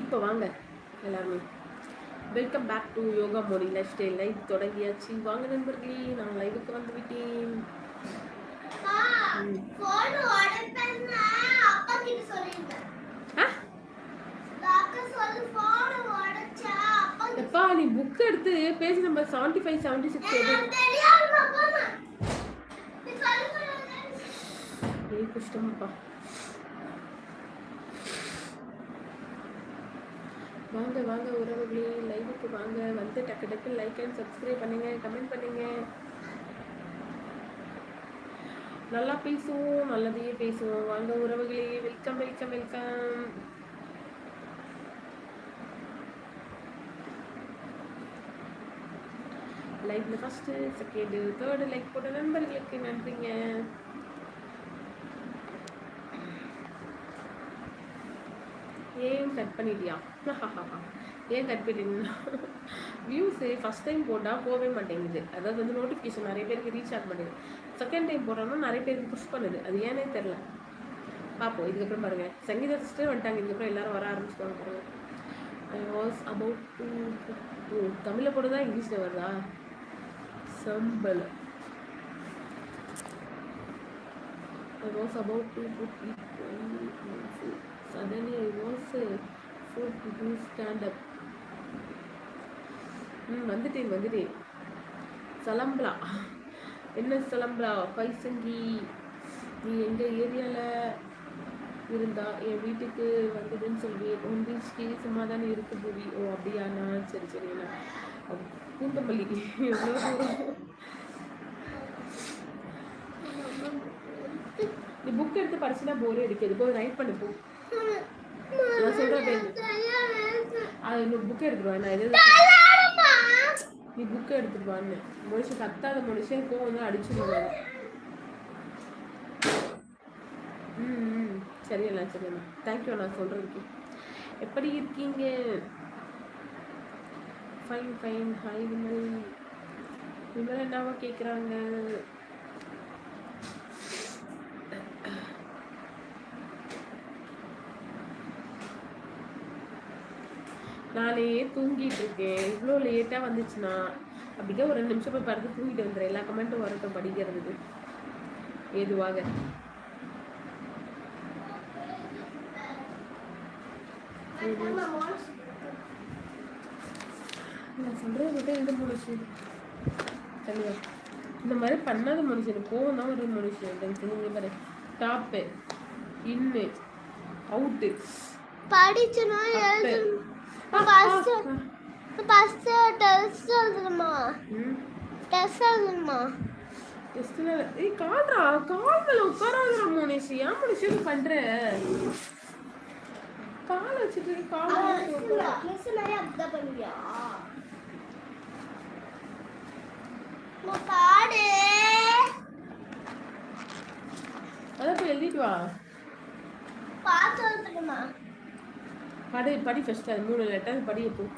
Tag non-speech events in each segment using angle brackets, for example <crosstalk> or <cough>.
இப்போ வாங்க எல்லாருமே. Welcome back to yoga Modi lifestyle life தொடங்கியாச்சு. வாங்க நண்பர்களே நான் லைவுக்கு வந்து விட்டேன். எப்பா நீ புக் எடுத்து page number seventy five seventy six எது கஷ்டமாப்பா. வாங்க வாங்க உறவுகளே லைவுக்கு வாங்க. வந்து டக்கு டக்கு லைக் அண்ட் சப்ஸ்கிரைப் பண்ணுங்க கமெண்ட் பண்ணுங்க. நல்லா பேசுவோம் நல்லதையே பேசுவோம். வாங்க உறவுகளே வெல்கம் வெல்கம் வெல்கம் லைவ்ல ஃபர்ஸ்ட் செகண்ட் தேர்டு லைக் போட்ட நண்பர்களுக்கு நன்றிங்க. ஏன் கட் பண்ணிட்டியா? <laughs> ஏன் கட் பண்ணிட்டீங்கன்னா வியூஸு <laughs> ஃபஸ்ட் டைம் போட்டால் போகவே மாட்டேங்குது. அதாவது வந்து நோட்டிஃபிகேஷன் நிறைய பேருக்கு ரீச் ஆக மாட்டேங்குது செகண்ட் டைம் போட்டோம்னா நிறைய பேருக்கு புஷ் பண்ணுது. அது ஏனே தெரில பார்ப்போம் இதுக்கப்புறம் பாருங்கள் சங்கீதா சிஸ்டர் வந்துட்டாங்க. இதுக்கப்புறம் எல்லாரும் வர ஆரம்பிச்சுக்கோங்க பாருங்க. I was about to oh தமிழில் போடுறதா இங்கிலீஷில் வருதா? சம்பளம். I was about to put it on. Suddenly I was uh, forced to ம் வந்துட்டேன் வந்துட்டேன் சலம்பலா. என்ன சலம்பலா? பைசங்கி. நீ எங்கள் ஏரியாவில் இருந்தா என் வீட்டுக்கு வந்ததுன்னு சொல்லி உன் வீட்டுக்கு சும்மா தானே இருக்கு பூவி ஓ அப்படியாண்ணா. சரி சரிண்ணா பூந்தமல்லி எவ்வளோ தூரம் நீ புக் எடுத்து படிச்சுன்னா போரே அடிக்காது. போய் ரைட் பண்ணு போ. நான். தெரியாது. அது நீ புக் எடுத்துட்டு வா நான் எது. நீ புக் எடுத்துட்டு வான்னு மனுஷன் கத்தாத மனுஷன் கோவம் வந்து அடிச்சுடுவாங்க ம் ம். சரி அண்ணா சரி அண்ணா. தேங்க்யூ நான் சொல்கிறதுக்கு எப்படி இருக்கீங்க? Fine fine hi Vimal. Vimal என்னவா கேட்குறாங்க நானே தூங்கிட்டு இருக்கேன் இவ்வளோ லேட்டாக வந்துச்சுன்னா அப்படியே ஒரு ரெண்டு நிமிஷம் போய் படுத்து தூங்கிட்டு வந்துடுறேன். எல்லா கமெண்ட்டும் வரட்டும் படிக்கிறதுக்கு ஏதுவாக. நான் சொல்கிறது மட்டும் எந்த மனுஷன் சரியா? இந்த மாதிரி பண்ணாத மனுஷன் கோவம் தான் ஒரு மனுஷன் தெரிஞ்சு பாரு. டாப்பு இன்னு அவுட்டு படிச்சுனா ஃபர்ஸ்ட் டெஸ்ட் எழுதணுமா டெஸ்ட் எழுதணுமா டெஸ்ட்ல ஏய் கால்ரா கால் மேல உட்காராதடா மோனேஷ் ஏன் இப்படி பண்ற கால் வச்சுட்டு கால். மிஸ் நிறைய அப்படிதான் பண்ணுவியா பாடு அதான் போய் எழுதிட்டு வா பார்த்து படி படி ஃபர்ஸ்ட் அது மூணு லெட்டர் படி இருக்குது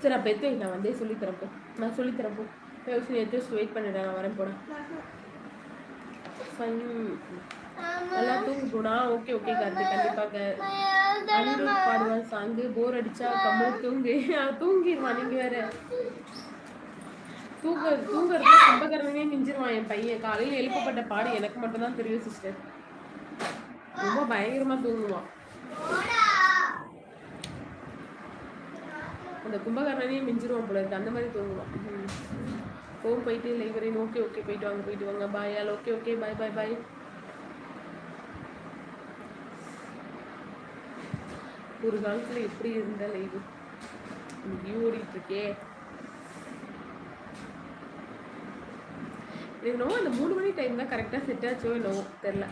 சரி அப்போ எத்து நான் வந்தே சொல்லி தரப்போ நான் சொல்லி தரப்போ யோசனை எடுத்து வெயிட் பண்ணிடுறேன் நான் வரேன் ஆமா. எல்லாம் தூங்க போனா ஓகே ஓகே கார்த்தி கண்டிப்பாக. அனிருத் பாடுவான் சாங்கு போர் அடிச்சா கம்மல் தூங்கு. <laughs> தூங்கிடுவான் நீங்க வேற. தூங்க தூங்குறது கும்பகரணனே மிஞ்சிருவான் என் பையன். காலையில் எழுப்பப்பட்ட பாடு எனக்கு மட்டும்தான் தெரியும் சிஸ்டர் ரொம்ப பயங்கரமா தூங்குவான். அந்த கும்பகரணனே மிஞ்சிருவான் போல இருக்கு. அந்த மாதிரி தூங்குவான். ம். போயிட்டு லைவரேன் ஓகே ஓகே போயிட்டு வாங்க போயிட்டு வாங்க. Bye all okay okay bye bye bye ஒரு காலத்துல எப்படி இருந்தா லைவ் ஓடிட்டு இருக்கே. எனக்கு என்னவோ அந்த மூணு மணி டைம் தான் கரெக்டாக செட் ஆச்சோ என்னவோ தெரில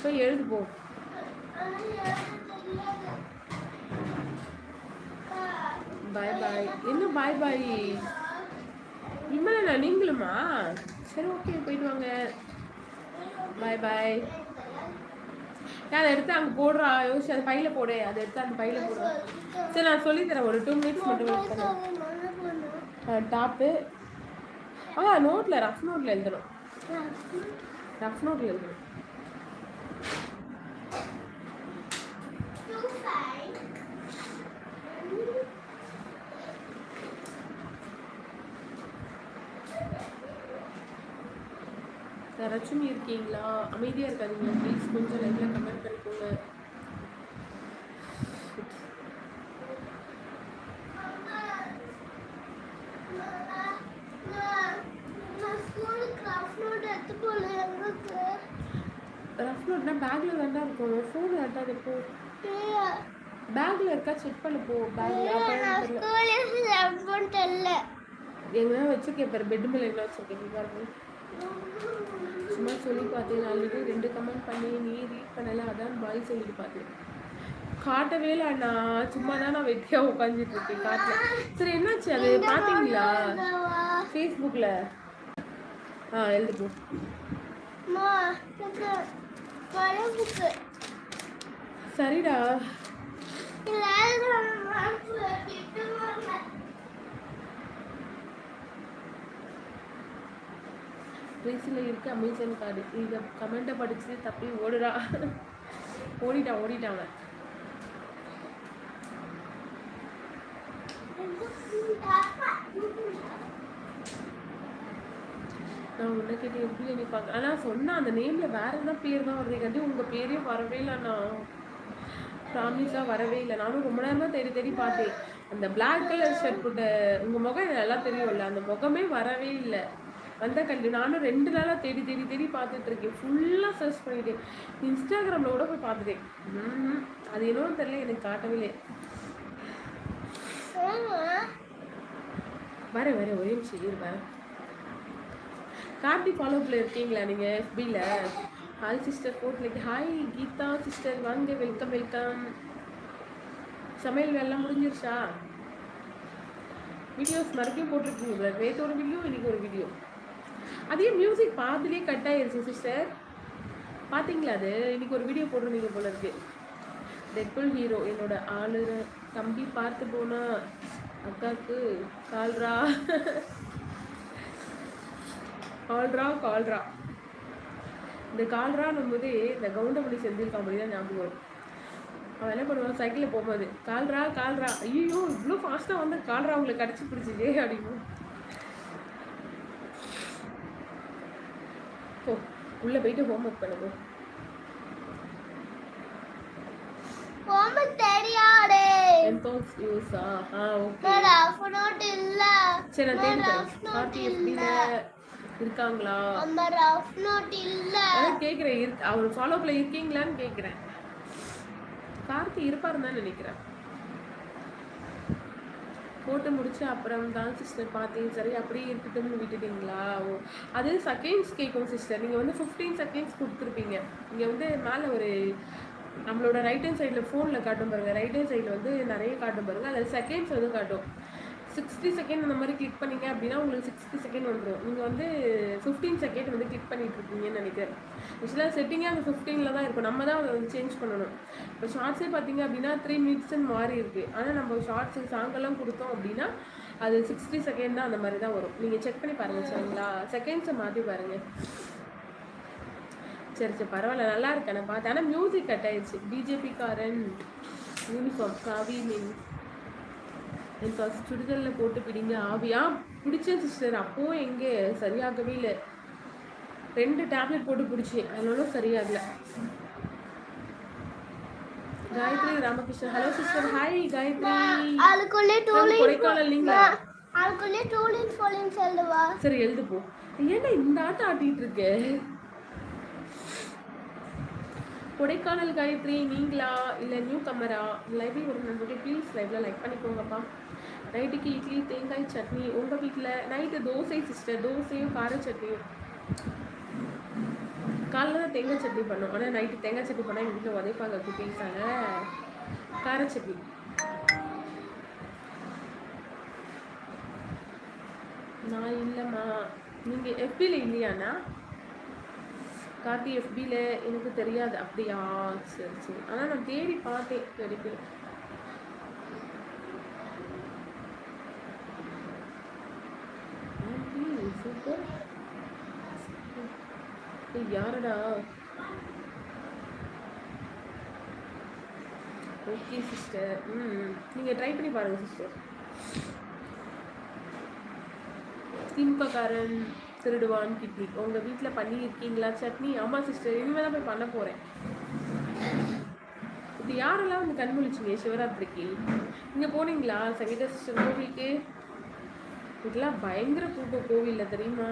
போய் எழுது போ. பாய் பாய் என்ன பாய் பாய் விமலண்ணா நீங்களுமா? சரி ஓகே போயிட்டு வாங்க. பாய் பாய் அதை எடுத்து அங்கே போடுறா யோசிச்சு அது பையில போடு அதை எடுத்து அந்த பையில போடுறா சரி நான் சொல்லித்தரேன் ஒரு டூ மினிட்ஸ் மட்டும் வெயிட் பண்ணு மழை பண்ணும் டாப்பு ஆ நோட்டில் ரஃப் நோட்டில் எழுதணும். ரஃப் நோட்டில் எழுதணும். இருக்கீங்களா? அமைதியாக இருக்காதீங்க ப்ளீஸ் கொஞ்சம் லைவ்ல கமெண்ட் பண்ணிக்கோங்க. ரஃப் ரஃப் நோட்னா பேக்கில் தாண்டா இருக்கும். ஃபோன் தாண்டா இருக்கும் பேக்கில் இருக்கா? செக் பண்ண போ. பேக்கில் ரஃப் இல்லை எங்கன்னா வச்சிருக்கேன் பாரு பெட் மேலே என்ன வச்சிருக்கேன். பாருங்க சும்மா சொல்லி பார்த்தேன். ஆல்ரெடி ரெண்டு கமெண்ட் பண்ணி நீ ரீட் பண்ணல அதான் பாய் சொல்லிட்டு பார்த்தேன். காட்டவே இல்லை அண்ணா. சும்மா தான் நான் வெட்டியா உட்காந்துட்டு இருக்கேன் காட்டல. சரி என்னாச்சு? அது பார்த்தீங்களா? ஃபேஸ்புக்கில் ஆ எழுது போ அம்மா எனக்கு பழைய புக்கு சரிடா ப்ரைஸில் இருக்க அமேசான் கார்டு. இதை கமெண்ட்டை படிச்சு தப்பி ஓடுறா. ஓடிட்டான் ஓடிட்டாங்க அவன். நான் உன்னை கேட்டு எப்படி நீ பார்க்க ஆனால் சொன்னேன் அந்த நேமில் வேற என்ன பேர் தான் வருது. கண்டி உங்கள் பேரே வரவே இல்லைண்ணா ப்ராமிஸாக வரவே இல்லை. நானும் ரொம்ப நேரமாக தேடி தேடி பார்த்தேன். அந்த பிளாக் கலர் ஷர்ட் போட்ட உங்கள் முகம் நல்லா தெரியும்ல. அந்த முகமே வரவே இல்லை. வந்தால் கண்டு. நானும் ரெண்டு நாளாக தேடி தேடி தேடி பார்த்துட்டு இருக்கேன். ஃபுல்லாக சர்ச் பண்ணிட்டேன் இன்ஸ்டாகிராமில் கூட போய் பார்த்துட்டேன். அது என்னன்னு தெரியல எனக்கு காட்டவே இல்லை வரேன் வரேன் ஒரே நிமிஷம் இருப்பேன் கார்த்தி ஃபாலோப்பில் இருக்கீங்களா நீங்கள் எஃபியில் ஹாய் சிஸ்டர் போட்டில் ஹாய் கீதா சிஸ்டர் வாங்க வெல்கம் வெல்கம் சமையல் வேலைலாம் முடிஞ்சிருச்சா? வீடியோஸ் மறுபடியும் போட்டிருக்கீங்க நேற்று ஒரு வீடியோ இன்னைக்கு ஒரு வீடியோ அதே மியூசிக் பாதிலே கட் ஆயிருச்சு சிஸ்டர் பார்த்தீங்களா அது? இன்னைக்கு ஒரு வீடியோ போட்டிருந்தீங்க போல இருக்கு. டெட்புல் ஹீரோ என்னோட ஆளு. தம்பி பார்த்து போனா அக்காவுக்கு கால்ரா கால்ரா கால்ரா இந்த கால்ரான்னும் போது இந்த கவுண்டமணி செந்தில் காமெடி தான் ஞாபகம் வரும். அவன் என்ன பண்ணுவான்? சைக்கிளில் போகும்போது கால்ரா கால்ரா ஐயோ இவ்வளோ ஃபாஸ்ட்டாக வந்து கால்ரா அவங்களை கடிச்சு பிடிச்சிச்சே அப்படின்னு போ உள்ளே போயிட்டு ஹோம்ஒர்க் பண்ணுங்க ஹோம்ஒர்க் தெரியாதே என்தோஸ் யூஸா ஆ ஓகே நான் ரஃப் நோட் இல்ல சரி நான் தேடி நான் தரேன் rough note கார்த்தி இல்ல. எப்படில இருக்காங்களா? அம்மா ரஃப் நோட் இல்ல. அதான் கேட்குறேன் இருக்கு அவர் ஃபாலோப்பில் இருக்கீங்களான்னு கேட்குறேன் கார்த்தி இருப்பாருன்னு நினைக்கிறேன். போட்டு முடிச்சு அப்புறம் தான் சிஸ்டர் பார்த்தேன். சரி அப்படியே இருக்கட்டும்னு விட்டுட்டீங்களா? ஓ அது செகண்ட்ஸ் கேட்கும் சிஸ்டர் நீங்கள் வந்து ஃபிஃப்டீன் செகண்ட்ஸ் கொடுத்துருப்பீங்க. இங்கே வந்து மேலே ஒரு நம்மளோட ரைட் ஹேண்ட் சைடில் ஃபோனில் காட்டும் பாருங்கள் ரைட் ஹேண்ட் சைடில் வந்து நிறைய காட்டும் பாருங்கள் அதில் செகண்ட்ஸ் வந்து காட்டும். சிக்ஸ்டி செகண்ட் இந்த மாதிரி கிளிக் பண்ணீங்க அப்படின்னா உங்களுக்கு சிக்ஸ்டி செகண்ட் வந்துடும் நீங்கள் வந்து ஃபிஃப்டீன் செகண்ட் வந்து கிளிக் பண்ணிட்டு இருக்கீங்கன்னு நினைக்கிறேன். ஆக்சுவலாக செட்டிங்கே அந்த ஃபிஃப்டீனில் தான் இருக்கும். நம்ம தான் அதை வந்து சேஞ்ச் பண்ணணும். இப்போ ஷார்ட்ஸே பார்த்தீங்க அப்படின்னா த்ரீ மினிட்ஸ்ன்னு மாறி இருக்குது ஆனால் நம்ம ஷார்ட்ஸு சாங்கெல்லாம் கொடுத்தோம் அப்படின்னா அது சிக்ஸ்டி செகண்ட் தான் அந்த மாதிரி தான் வரும். நீங்கள் செக் பண்ணி பாருங்கள் சரிங்களா? செகண்ட்ஸை மாற்றி பாருங்கள் சரி சரி பரவாயில்ல. நல்லா இருக்கு. நான் பார்த்தேன். ஆனால் மியூசிக் கட் ஆயிடுச்சு. பிஜேபிக்காரன் யூனிஃபார்ம் காவி மீன் எனக்கு அது சுடிதலில் போட்டு பிடிங்க ஆவியா? பிடிச்சேன் சிஸ்டர் அப்போவும் எங்கே? சரியாகவே இல்லை. ரெண்டு டேப்லெட் போட்டு பிடிச்சேன் அதனால சரியாகல. Gayathri Ramakrishnan hello sister hi Gayathri. Kodaikanal நீங்களா சரி எழுது போ ஏன்டா இந்த ஆட்டம் ஆட்டிட்டு இருக்க? கொடைக்கானல் காயத்ரி நீங்களா? இல்லை நியூ கமரா லைவ்ல ஒரு நண்பர்கள் ப்ளீஸ் லைவ்ல லைக் பண்ணிக்கோங்கப்பா. நைட்டுக்கு இட்லி தேங்காய் சட்னி உங்கள் வீட்டில் நைட்டு தோசை சிஸ்டர் தோசையும் கார சட்னியும். காலைல தான் தேங்காய் சட்னி பண்ணோம். ஆனால் நைட்டு தேங்காய் சட்னி பண்ணால் எங்கள் வீட்டில் உதைப்பாங்க குட்டீஸாங்க கார சட்னி. நான் இல்லைம்மா. நீங்கள் எஃபியில் இல்லையாண்ணா? கார்த்தி எஃபியில் எனக்கு தெரியாது. அப்படியா? சரி சரி. ஆனால் நான் தேடி பார்த்தேன் வரைக்கும் சூப்பர் யாருடா? ஓகே சிஸ்டர் ம் நீங்கள் ட்ரை பண்ணி பாருங்கள் சிஸ்டர் திம்பக்காரன் திருடுவான் கிட்னி உங்கள் வீட்டில் பண்ணியிருக்கீங்களா? சட்னி? ஆமாம் சிஸ்டர் இனிமேல் தான் போய் பண்ண போகிறேன் இது யாரெல்லாம் வந்து கண்முழிச்சிங்க சிவராத்திரிக்கு? இங்கே போனீங்களா? சங்கீதா சிஸ்டர் கோவிலுக்கு? இதெல்லாம் பயங்கர கூட்டம் கோவிலில் தெரியுமா?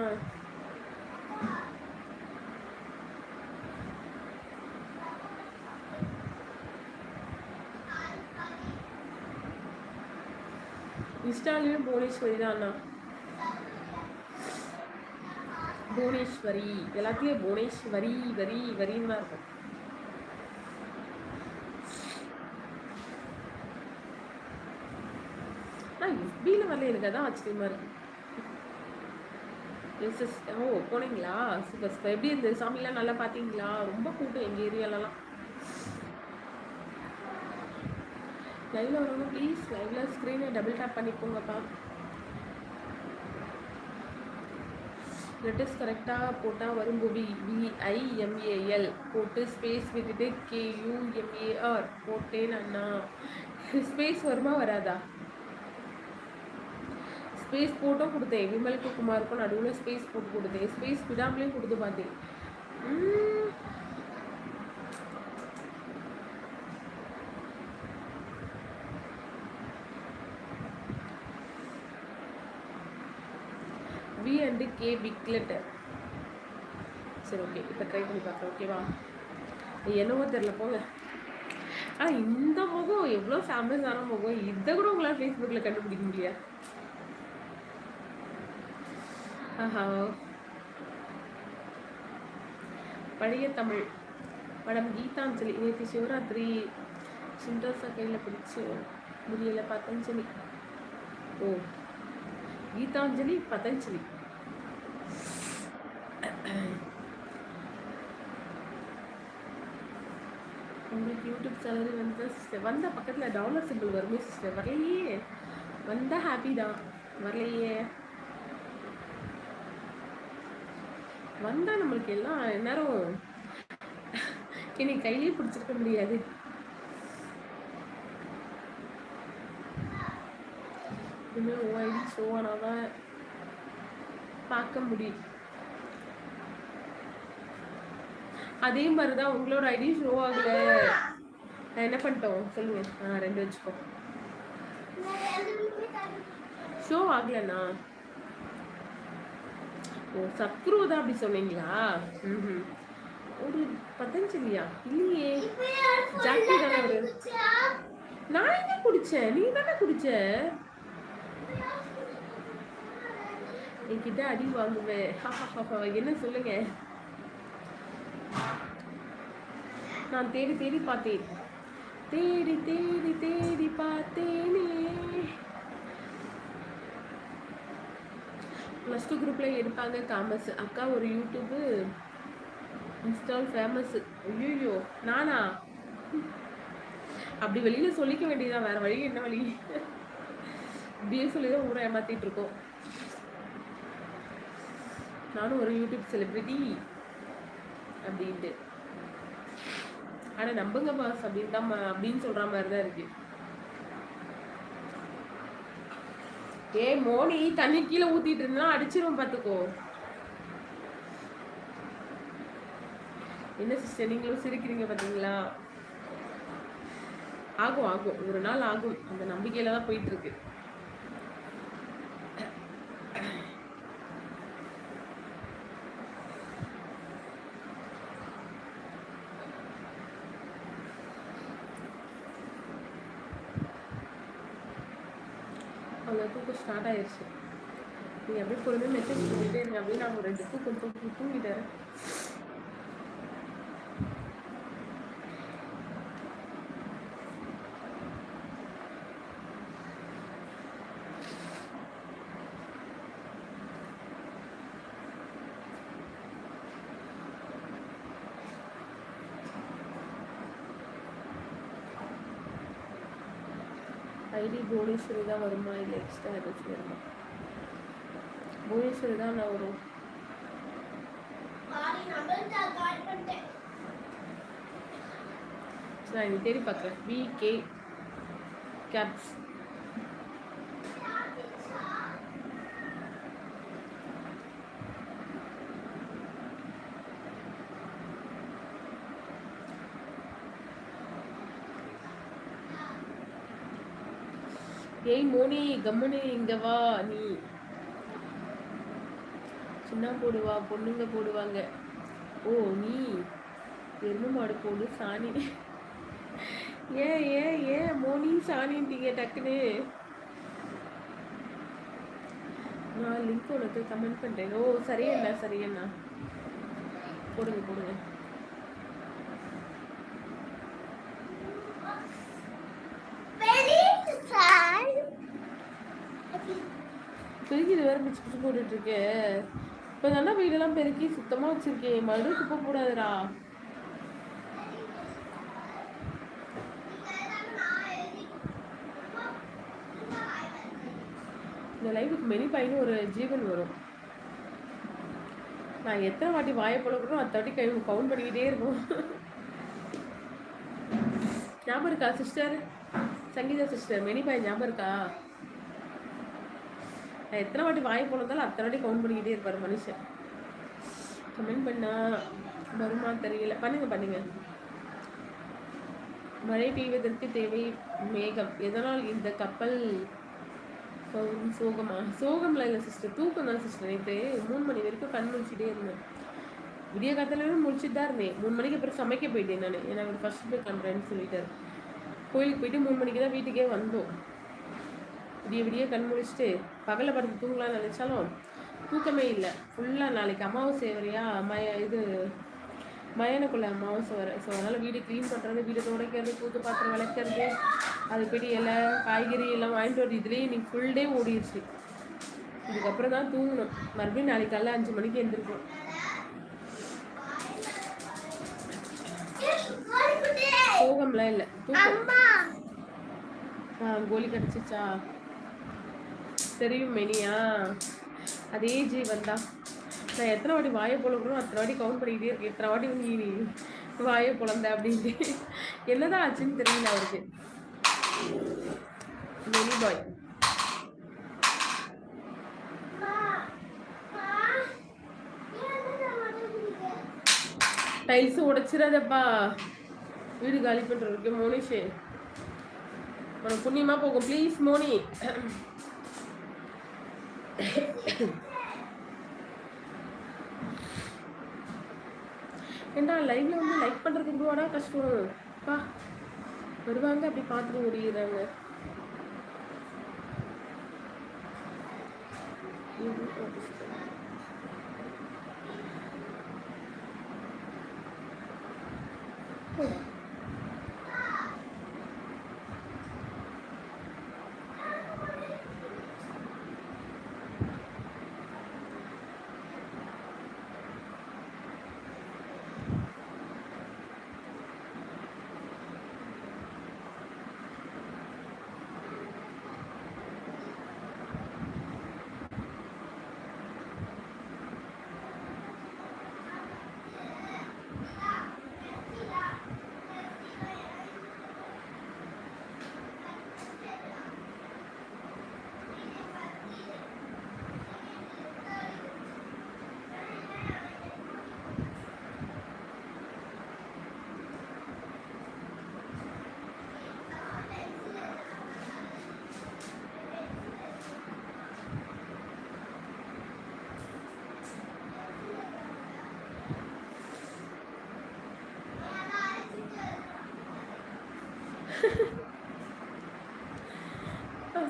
இன்ஸ்டாலேயும் புவனேஸ்வரி தான் அண்ணா புவனேஸ்வரி. எல்லாத்துலேயும் புவனேஸ்வரி வரி வரின்னு தான் இருக்கும். ஆ எஃபியில் வரல எனக்கு அதான் ஆச்சரியமா இருக்கு. எஸ் எஸ் ஓ போனீங்களா? Super super. எப்படி இந்த சாமிலாம் நல்லா பார்த்தீங்களா? ரொம்ப கூட்டம் எங்கள் ஏரியாலலாம். லைவ்ல வரவங்க ப்ளீஸ் லைவ்ல ஸ்க்ரீனை டபுள் டேப் பண்ணிக்கோங்கப்பா லெட்டர்ஸ் கரெக்டாக போட்டால் வரும் புவி. விஐஎம்ஏஎல் போட்டு ஸ்பேஸ் விட்டுட்டு கேயூஎம்ஏஆர் போட்டேன் அண்ணா. ஸ்பேஸ் வருமா வராதா? ஸ்பேஸ் போட்டும் கொடுத்தேன். விமலுக்கு குமாருக்கும் நடுவில் ஸ்பேஸ் போட்டு கொடுத்தேன். ஸ்பேஸ் விடாமலே கொடுத்து பார்த்தேன் உம். V and K big letter சரி ஓகே. இப்போ ட்ரை பண்ணி பார்க்குறேன் ஓகேவா என்னவோ தெரில போங்க. ஆ இந்த முகம் எவ்வளோ ஃபேமஸான முகம். இதை கூட உங்களால் ஃபேஸ்புக்கில் கண்டுபிடிக்க முடியா ஆஹா. பழைய தமிழ் மேடம் கீதாஞ்சலி. நேற்று சிவராத்திரி சின்ராசா கையில் பிடிச்சி முடியலை பதஞ்சலி. ஓ. கீதாஞ்சலி பதஞ்சலி. உங்களுக்கு யூடியூப் சேனல் வந்து சிஸ்டர் வந்த பக்கத்தில் டவுன்லோட் சிம்பிள் வருமே சிஸ்டர் வரலையே. வந்தால் ஹாப்பி தான். வரலையே. வந்தால் நம்மளுக்கு எல்லாம் நேரம் என்னை கையிலேயே பிடிச்சிருக்க முடியாது. இனிமேல் ஐடி ஷோ ஆனால் தான் பார்க்க முடியும். அதே மாதிரி தான் உங்களோட ஐடி ஷோ ஆகல. என்ன பண்ணிட்டோம்? சொல்லுங்க. ஆ ரெண்டு வச்சுக்கோ. ஷோ ஆகலண்ணா. ஓ சத்குரு தான் அப்படி சொன்னீங்களா? ம் ஒரு பதஞ்சலியா? இல்லையே. ஜாக்கி தானே அவரு நான் என்ன குடிச்சேன்? நீ தானே குடிச்ச? என்கிட்ட அடி வாங்குவேன் <laughs> என்ன சொல்லுங்க? நான் தேடி தேடி பார்த்தேன். தேடி தேடி தேடி பார்த்தேனே. ப்ளஸ் டூ குரூப்பில் எடுப்பாங்க காமர்ஸ் அக்கா ஒரு யூடியூப்பு இன்ஸ்டால் ஃபேமஸ் ஐயோ நானா? அப்படி வெளியில் சொல்லிக்க வேண்டியதான் வேறு வழி என்ன வழி? <laughs> இப்படியே சொல்லி தான் ஊரை ஏமாற்றிட்டு இருக்கோம். நானும் ஒரு யூடியூப் செலிப்ரிட்டி அப்படின்ட்டு. ஆனால் நம்புங்க பாஸ் அப்படின்னு தான் அப்படின்னு சொல்கிற மாதிரி தான் இருக்கு. ஏ மோனி தண்ணி கீழே ஊத்திட்டு இருந்தா அடிச்சிரும் பார்த்துக்கோ என்ன சிஸ்டர் நீங்களும் சிரிக்கிறீங்க பார்த்தீங்களா ஆகும் ஆகும். ஒரு நாள் ஆகும். அந்த நம்பிக்கையில தான் போயிட்டு இருக்கு அவங்க தூக்கம் ஸ்டார்ட் ஆயிடுச்சு நீங்கள் அப்படியே பொறுமையாக மெசேஜ் பண்ணிட்டே இருங்க அப்படியே நான் ஒரு ரெண்டு தூக்கம் தூக்கி தூங்கிட்டேன் ஐடி புவனேஸ்வரி தான் வருமா இல்லை எக்ஸ்ட்ரா ஏதாச்சும் வருமா புவனேஸ்வரி தான் நான் வரும் நான் இதை தேடி பார்க்குறேன் விகே கேப்ஸ் ஏய் மோனி கம்முனு இங்க வா நீ. சின்ன போடுவா பொண்ணுங்க போடுவாங்க. ஓ நீ. எருமை மாடு போடு சாணி. ஏன் ஏன் ஏன்? மோனி சாணின்றீங்க டக்குன்னு. நான் லிங்க் உனக்கு கமெண்ட் பண்ணுறேன் ஓ சரியண்ணா சரியண்ணா. போடுங்க போடுங்க வெரி சார் பெருக்கி வேற போட்டுட்டு இப்போ நல்லா வீடெல்லாம் பெருக்கி சுத்தமாக வச்சிருக்கேன் மறுபடியும் குப்பை போடாதடா. இந்த லைஃபுக்கு மெனி பையனு ஒரு ஜீவன் வரும். நான் எத்தனை வாட்டி வாயை பழக்கிறோம் அத்தனை வாட்டி கை கவுண்ட் பண்ணிக்கிட்டே இருக்கும் ஞாபகம் இருக்கா சிஸ்டர்? சங்கீதா சிஸ்டர் மெனி பாய் ஞாபகம் இருக்கா? நான் எத்தனை வாட்டி வாய் போனதாலும் அத்தனை வாட்டி கவுண்ட் பண்ணிக்கிட்டே இருப்பார் மனுஷன். கமெண்ட் பண்ணா வருமா தெரியல. பண்ணுங்க பண்ணுங்க. மழை பெய்வதற்கு தேவை மேகம். எதனால் இந்த கப்பல் சோகம் சோகமா? சோகம்ல இல்லை சிஸ்டர் தூக்கம் தான் சிஸ்டர் நேற்று மூணு மணி வரைக்கும் கண் முடிச்சுட்டே இருந்தேன். விடிய காத்தாலும் முழிச்சிட்டு தான் இருந்தேன். மூணு மணிக்கு அப்புறம் சமைக்க போயிட்டேன் நான். ஏன்னா அவர் ஃபர்ஸ்ட் போய் பண்ணுறேன்னு சொல்லிட்டாரு. கோயிலுக்கு போயிட்டு மூணு மணிக்கு தான் வீட்டுக்கே வந்தோம். விடிய விடிய கண் முழிச்சிட்டு பகலில் படுத்து தூங்கலாம்னு நினச்சாலும் தூக்கமே இல்லை. ஃபுல்லாக நாளைக்கு அமாவாசை வரையா மய இது மயானக்குள்ள அமாவாசை வர. ஸோ அதனால் வீடு க்ளீன் பண்ணுறது வீடு துடைக்கிறது தூத்து பாத்திரம் விளக்கிறது அது போய்ட்டு இலை காய்கறி எல்லாம் வாங்கிட்டு வரது இதுலேயே இன்னைக்கு ஃபுல் டே ஓடிடுச்சு இதுக்கப்புறம் தான் தூங்கணும். மறுபடியும் நாளைக்கு காலைல அஞ்சு மணிக்கு எழுந்திருக்கும் சோகம்லாம் இல்லை. தூக்கம். கோலி கிடச்சிச்சா? தெரியும் மெனியா. அதே ஜீவன் தான் நான் எத்தனை வாட்டி வாயை புலம்புறோம் அத்தனை வாட்டி கவுண்ட் பண்ணிக்கிட்டே இருக்கேன். எத்தனை வாட்டி நீ வாயை புலந்த அப்படின்ட்டு. என்னதான் ஆச்சுன்னு தெரியல அவருக்கு. மெனி பாய் டைல்ஸ் உடைச்சிடாதப்பா. வீடு காலி பண்ணுறதுக்கு மோனிஷே. உனக்கு புண்ணியமாக போகும். ப்ளீஸ் மோனி. ஏண்டா லைவ்ல வந்து லைக் பண்ணுறதுக்கு கூடவாடா கஷ்டம். பா. வருவாங்க அப்படி பார்த்துட்டு முடியுறாங்க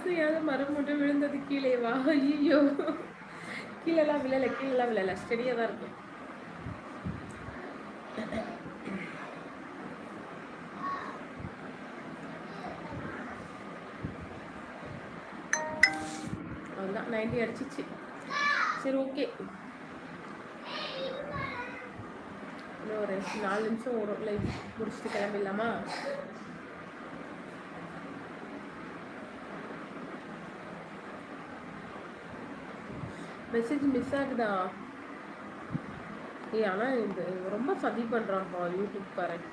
அசையாத மரம் மட்டும் விழுந்தது கீழே வா. ஐயோ கீழெல்லாம் விழலை கீழெல்லாம் விழலை. ஸ்டெடியாக தான் இருக்கும். அவ்வளோதான் நைன்டி அடிச்சிச்சு. சரி ஓகே இன்னும் ஒரு நாலு நிமிஷம் ஓடும். லைஃப் முடிச்சுட்டு கிளம்பிடலாமா? மெசேஜ் மிஸ் ஆகுதா? ஏய் ஆனால் இந்த ரொம்ப சதி பண்ணுறான்ப்பா யூடியூப்காரன்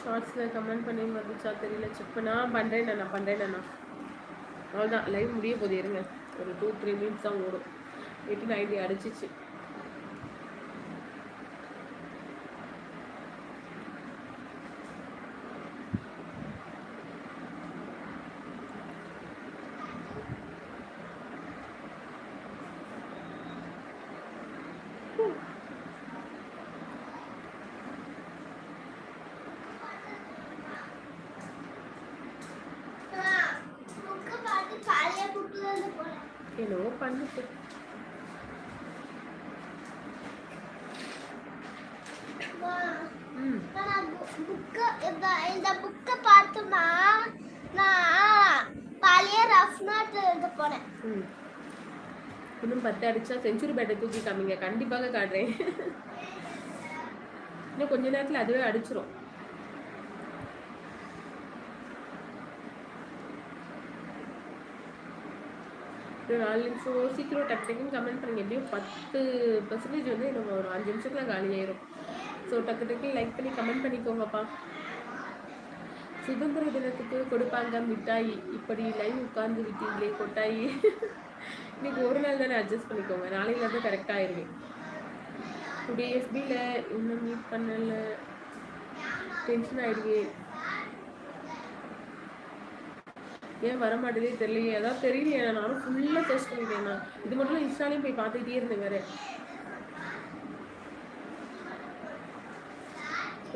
ஷார்ட்ஸில் கமெண்ட் பண்ணி மதிச்சா தெரியல. செக் பண்ணா பண்ணுறேன் நான் பண்ணுறேன் நான். அவ்வளோதான் லைவ் முடிய போகுது இருங்க. ஒரு டூ த்ரீ மினிட்ஸ் தான் ஓடும். எயிட்டி நைன்டி அடிச்சிச்சு புக்கு பார்த்து காலையில புக்குல இருந்து ஏதோ பண்ணிட்டு இந்த புக்கை பார்த்துமா நான் பழைய ரஃப் நோட் எழுத போனேன் இன்னும் பத்து அடிச்சா செஞ்சுரி பேட்டை தூக்கி காமிங்க. கண்டிப்பாக காட்டுறேன். இன்னும் கொஞ்ச நேரத்தில் அதுவே அடிச்சிரும். ஒரு நாலு நிமிஷம் சீக்கிரம் டக்கு டக்குன்னு கமெண்ட் பண்ணுங்க. எப்படியும் பத்து பர்சன்டேஜ் வந்து நம்ம ஒரு அஞ்சு நிமிஷத்தில் காலியாயிரும் ஸோ டக்கு டக்குன்னு லைக் பண்ணி கமெண்ட் பண்ணிக்கோங்கப்பா. சுதந்திர தினத்துக்கு கொடுப்பாங்க மிட்டாய். இப்படி லைவ் உட்கார்ந்து விட்டீங்களே கொட்டாயி. இன்னைக்கு ஒரு நாள் தானே அட்ஜஸ்ட் பண்ணிக்கோங்க. நாளையில இருந்து கரெக்டாக ஆயிருவேன் டுடே எஃபியில் இன்னும் மீட் பண்ணலை. டென்ஷன் ஆயிடுவேன் ஏன் வர மாட்டேதே தெரியலையே? ஏதாவது தெரியலையே நானும் ஃபுல்லாக சர்ச் பண்ணிட்டேன் நான். இது மட்டும் இன்ஸ்டாலையும் போய் பார்த்துக்கிட்டே இருந்தேன் வேறு.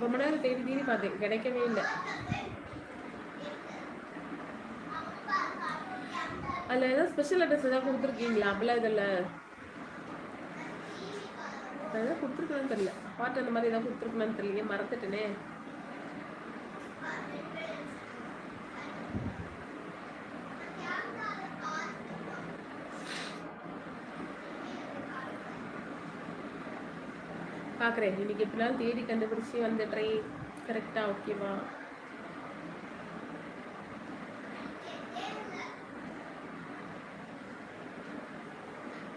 ரொம்ப நேரம் தேடி தேடி பார்த்தேன். கிடைக்கவே இல்லை. அதில் ஏதாவது ஸ்பெஷல் அட்ரஸ் ஏதாவது கொடுத்துருக்கீங்களா? அப்படிலாம் இதில் ஏதாவது கொடுத்துருக்கலான்னு தெரியல. பாட்டு அந்த மாதிரி ஏதாவது கொடுத்துருக்கலான்னு தெரியல மறந்துட்டேனே. பார்க்குறேன். இன்னைக்கு எப்படினாலும் தேடி கண்டுபிடிச்சி வந்துடுறேன் கரெக்டாக ஓகேவா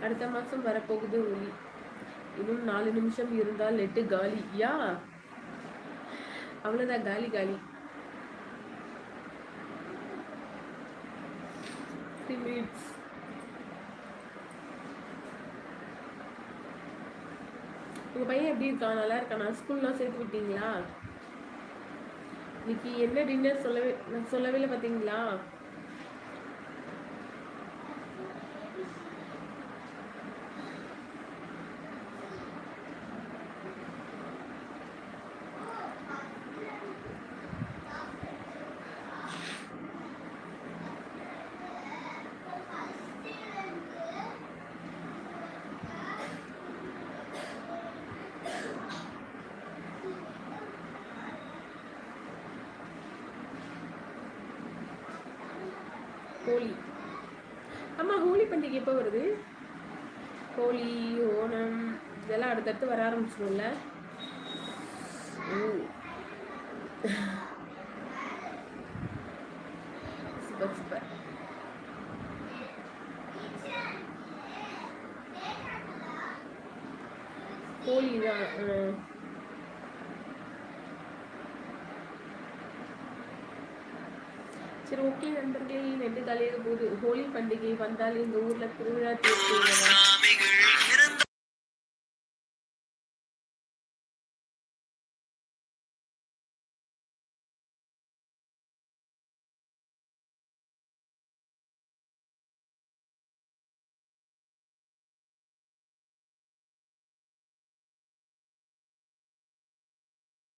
அடுத்த மாதம் வரப்போகுது ஒளி. இன்னும் நாலு நிமிஷம் இருந்தால் நெட்டு காலி. யா? அவ்வளோதான் காலி காலி. த்ரீ மினிட்ஸ் உங்க பையன் எப்படி இருக்கான்? நல்லா இருக்கானா? ஸ்கூல்லாம் சேர்த்து விட்டீங்களா? இன்னைக்கு என்ன டின்னர் சொல்லவே நான் சொல்லவே இல்லை பார்த்தீங்களா ஹோலி ஆமா ஹோலி பண்டிகை எப்போ வருது? ஹோலி ஓணம் இதெல்லாம் அடுத்தடுத்து வர ஆரம்பிச்சிடும்ல ஓ சூப்பர் சூப்பர் ஹோலி தான் அஹ். சரி ஓகே நண்பர்களே நெட்டு காலியாக போது ஹோலி பண்டிகை வந்தால் இந்த ஊர்ல திருவிழா தேர்ச்சி